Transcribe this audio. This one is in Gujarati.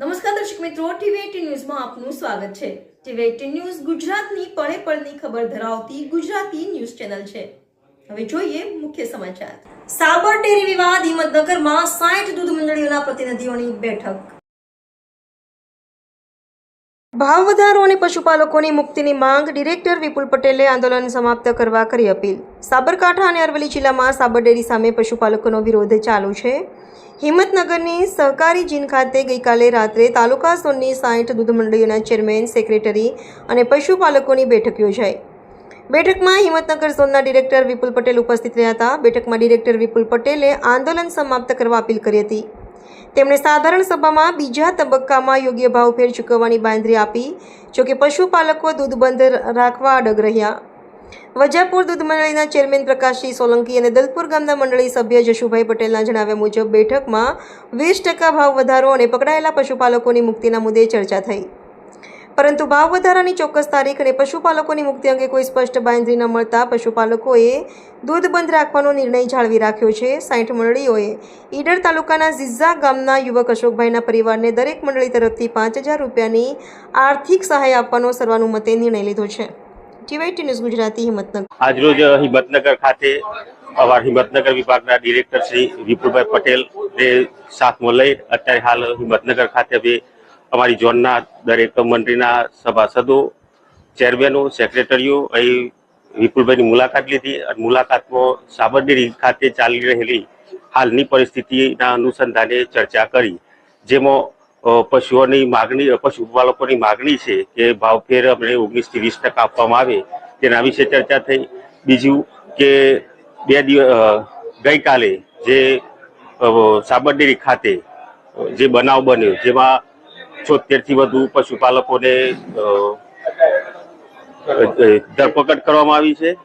નમસ્કાર દર્શક મિત્રો ટીવી એટીન ન્યૂઝમાં આપનું સ્વાગત છે. ટીવી એટીન ન્યૂઝ ગુજરાતની પળે પળની ખબર ધરાવતી ગુજરાતી ન્યૂઝ ચેનલ છે. હવે જોઈએ મુખ્ય સમાચાર. સાબર ડેરી વિવાદ હિંમતનગરમાં સાઠ દૂધ મંડળીઓના પ્રતિનિધિઓની બેઠક. ભાવ વધારો અને પશુપાલકોની મુક્તિની માંગ ડિરેક્ટર વિપુલ પટેલે આંદોલન સમાપ્ત કરવા કરી અપીલ. સાબરકાંઠા અને અરવલ્લી જિલ્લામાં સાબર ડેરી સામે પશુપાલકોનો વિરોધ ચાલુ છે. હિંમતનગરની સહકારી જીન ખાતે ગઈકાલે રાત્રે તાલુકા ઝોનની સાઠ દૂધ મંડળીઓના ચેરમેન, સેક્રેટરી અને પશુપાલકોની બેઠક યોજાઈ. બેઠકમાં હિંમતનગર ઝોનના ડિરેક્ટર વિપુલ પટેલ ઉપસ્થિત રહ્યા હતા. બેઠકમાં ડિરેક્ટર વિપુલ પટેલે આંદોલન સમાપ્ત કરવા અપીલ કરી હતી. તેમણે સાધારણ સભામાં બીજા તબક્કામાં યોગ્ય ભાવફેર ચૂકવવાની બાંધરી આપી જોકે પશુપાલકો દૂધ બંધ રાખવા અડગ રહ્યા. વજાપુર દૂધ મંડળીના ચેરમેન પ્રકાશસિંહ સોલંકી અને દલપુર ગામના મંડળી સભ્ય જશુભાઈ પટેલના જણાવ્યા મુજબ બેઠકમાં વીસ ટકા ભાવ વધારો અને પકડાયેલા પશુપાલકોની મુક્તિના મુદ્દે ચર્ચા થઈ. પરંતુ ભાવ વધારાની ચોક્કસ તારીખ અને પશુપાલકોની મુક્તિ અંગે કોઈ સ્પષ્ટ બાંધરી ન મળતા પશુપાલકોએ દૂધ બંધ રાખવાનો નિર્ણય જાળવી રાખ્યો છે. સાઠ મંડળીઓએ ઈડર તાલુકાના ઝીઝા ગામના યુવક અશોકભાઈના પરિવારને દરેક મંડળી તરફથી પાંચ હજાર રૂપિયાની આર્થિક સહાય આપવાનો સર્વાનુમતે નિર્ણય લીધો છે. TYT news Gujarati, Himmatnagar. આજરોજ હિંમતનગર ખાતે અમારા હિંમતનગર વિભાગના ડિરેક્ટર શ્રી વિપુલભાઈ પટેલ ને સાથમાં લઈ અત્યારે હાલ હિંમતનગર ખાતે હવે અમારી ઝોનના દરેક મંત્રીના સભાસદો, ચેરમેનો, સેક્રેટરીઓ, અહીં વિપુલભાઈની મુલાકાત લીધી અને મુલાકાતમાં સાબરડેરી ખાતે ચાલી રહેલી હાલની પરિસ્થિતિના અનુસંધાને ચર્ચા કરી, જેમાં પશુઓની માગણી પશુપાલકોની માગણી છે કે ભાવફેર અમને ઓગણીસથી વીસ ટકા આપવામાં આવે તેના વિશે ચર્ચા થઈ. બીજું કે બે દિવસ ગઈકાલે જે સાબરડેરી ખાતે જે બનાવ બન્યો, જેમાં છોતેરથી વધુ પશુપાલકોને ધરપકડ કરવામાં આવી છે.